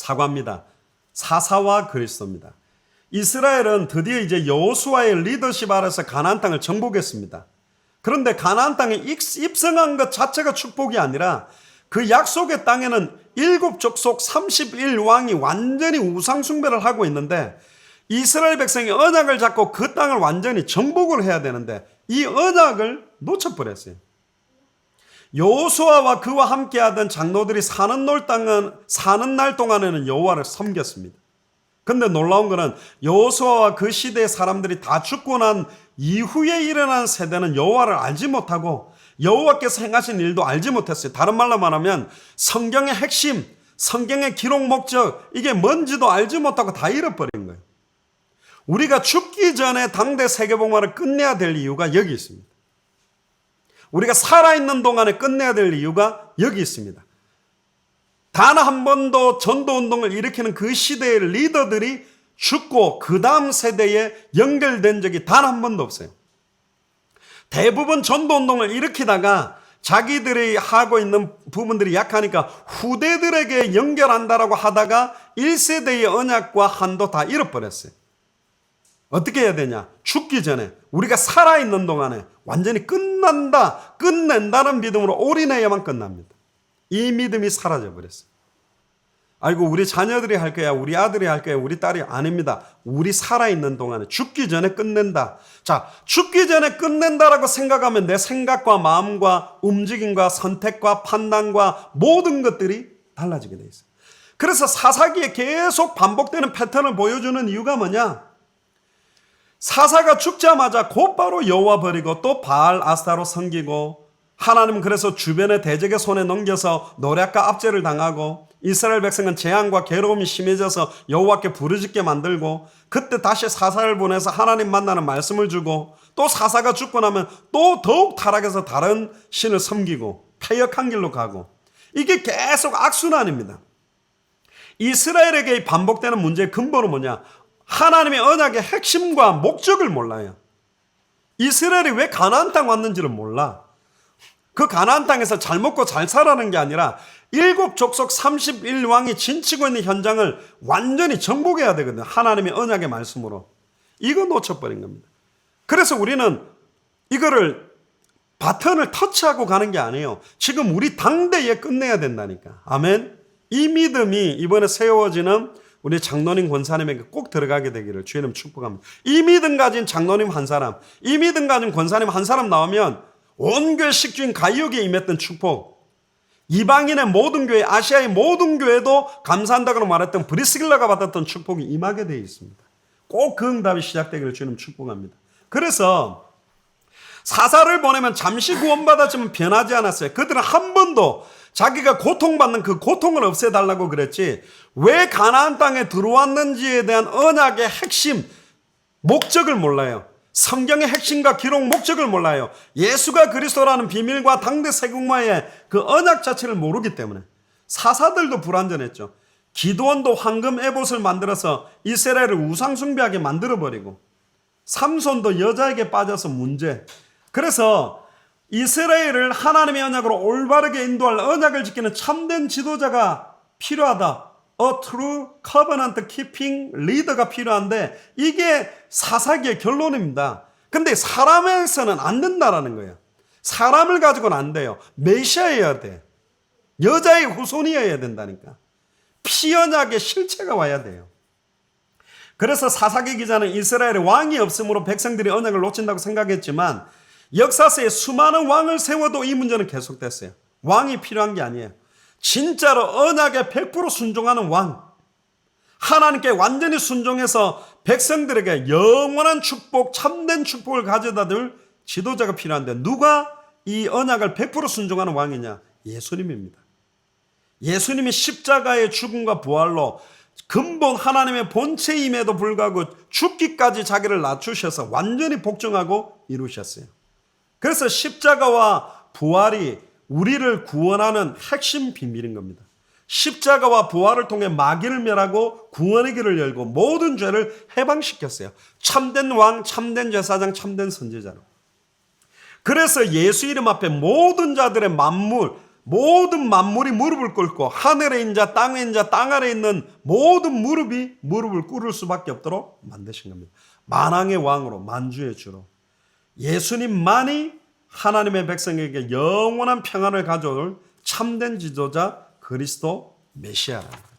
사과입니다. 사사와 그리스도입니다. 이스라엘은 드디어 이제 여호수아의 리더십 아래서 가나안 땅을 정복했습니다. 그런데 가나안 땅에 입성한 것 자체가 축복이 아니라 그 약속의 땅에는 일곱 족속 31왕이 완전히 우상 숭배를 하고 있는데 이스라엘 백성이 언약을 잡고 그 땅을 완전히 정복을 해야 되는데 이 언약을 놓쳐버렸어요. 여호수아와 그와 함께하던 장로들이 사는 날 땅은 사는 날 동안에는 여호와를 섬겼습니다. 근데 놀라운 거는 여호수아와 그 시대의 사람들이 다 죽고 난 이후에 일어난 세대는 여호와를 알지 못하고 여호와께서 행하신 일도 알지 못했어요. 다른 말로 말하면 성경의 핵심, 성경의 기록 목적 이게 뭔지도 알지 못하고 다 잃어버린 거예요. 우리가 죽기 전에 당대 세계복음화를 끝내야 될 이유가 여기 있습니다. 우리가 살아있는 동안에 끝내야 될 이유가 여기 있습니다. 단 한 번도 전도 운동을 일으키는 그 시대의 리더들이 죽고 그 다음 세대에 연결된 적이 단 한 번도 없어요. 대부분 전도 운동을 일으키다가 자기들이 하고 있는 부분들이 약하니까 후대들에게 연결한다라고 하다가 1세대의 언약과 한도 다 잃어버렸어요. 어떻게 해야 되냐? 죽기 전에 우리가 살아있는 동안에 완전히 끝난다, 끝낸다는 믿음으로 올인해야만 끝납니다. 이 믿음이 사라져 버렸어요. 아이고 우리 자녀들이 할 거야, 우리 아들이 할 거야, 우리 딸이 아닙니다. 우리 살아있는 동안에 죽기 전에 끝낸다. 자, 죽기 전에 끝낸다라고 생각하면 내 생각과 마음과 움직임과 선택과 판단과 모든 것들이 달라지게 돼 있어요. 그래서 사사기에 계속 반복되는 패턴을 보여주는 이유가 뭐냐? 사사가 죽자마자 곧바로 여호와 버리고 또 바알 아스타로 섬기고 하나님 그래서 주변의 대적의 손에 넘겨서 노략과 압제를 당하고 이스라엘 백성은 재앙과 괴로움이 심해져서 여호와께 부르짖게 만들고 그때 다시 사사를 보내서 하나님 만나는 말씀을 주고 또 사사가 죽고 나면 또 더욱 타락해서 다른 신을 섬기고 폐역한 길로 가고 이게 계속 악순환입니다. 이스라엘에게 반복되는 문제의 근본은 뭐냐? 하나님의 언약의 핵심과 목적을 몰라요. 이스라엘이 왜 가나안 땅 왔는지를 몰라. 그 가나안 땅에서 잘 먹고 잘 살아는 게 아니라 일곱 족속 31왕이 진치고 있는 현장을 완전히 정복해야 되거든요. 하나님의 언약의 말씀으로. 이거 놓쳐버린 겁니다. 그래서 우리는 이거를 바턴을 터치하고 가는 게 아니에요. 지금 우리 당대에 끝내야 된다니까. 아멘. 이 믿음이 이번에 세워지는 우리 장로님 권사님에게 꼭 들어가게 되기를 주님 축복합니다. 이 믿음 가진 장로님 한 사람, 이 믿음 가진 권사님 한 사람 나오면 온 교회 식주인 가이옥에 임했던 축복, 이방인의 모든 교회, 아시아의 모든 교회도 감사한다고 말했던 브리스길라가 받았던 축복이 임하게 되어 있습니다. 꼭 그 응답이 시작되기를 주님 축복합니다. 그래서 사사를 보내면 잠시 구원받았지만 변하지 않았어요. 그들은 한 번도 자기가 고통받는 그 고통을 없애달라고 그랬지 왜 가나안 땅에 들어왔는지에 대한 언약의 핵심 목적을 몰라요. 성경의 핵심과 기록 목적을 몰라요. 예수가 그리스도라는 비밀과 당대 세국마의 그 언약 자체를 모르기 때문에 사사들도 불완전했죠. 기도원도 황금 에봇을 만들어서 이스라엘을 우상 숭배하게 만들어 버리고 삼손도 여자에게 빠져서 문제. 그래서 이스라엘을 하나님의 언약으로 올바르게 인도할 언약을 지키는 참된 지도자가 필요하다. A true covenant keeping leader가 필요한데 이게 사사기의 결론입니다. 근데 사람에서는 안 된다라는 거예요. 사람을 가지고는 안 돼요. 메시아여야 돼. 여자의 후손이어야 된다니까. 피언약의 실체가 와야 돼요. 그래서 사사기 기자는 이스라엘에 왕이 없으므로 백성들이 언약을 놓친다고 생각했지만 역사서에 수많은 왕을 세워도 이 문제는 계속됐어요. 왕이 필요한 게 아니에요. 진짜로 언약에 100% 순종하는 왕. 하나님께 완전히 순종해서 백성들에게 영원한 축복, 참된 축복을 가져다 줄 지도자가 필요한데 누가 이 언약을 100% 순종하는 왕이냐? 예수님입니다. 예수님이 십자가의 죽음과 부활로 근본 하나님의 본체임에도 불구하고 죽기까지 자기를 낮추셔서 완전히 복종하고 이루셨어요. 그래서 십자가와 부활이 우리를 구원하는 핵심 비밀인 겁니다. 십자가와 부활을 통해 마귀를 멸하고 구원의 길을 열고 모든 죄를 해방시켰어요. 참된 왕, 참된 제사장, 참된 선지자로. 그래서 예수 이름 앞에 모든 자들의 만물, 모든 만물이 무릎을 꿇고 하늘에 인자 땅에 인자 땅 아래 있는 모든 무릎이 무릎을 꿇을 수밖에 없도록 만드신 겁니다. 만왕의 왕으로 만주의 주로 예수님만이 하나님의 백성에게 영원한 평안을 가져올 참된 지도자 그리스도 메시아라.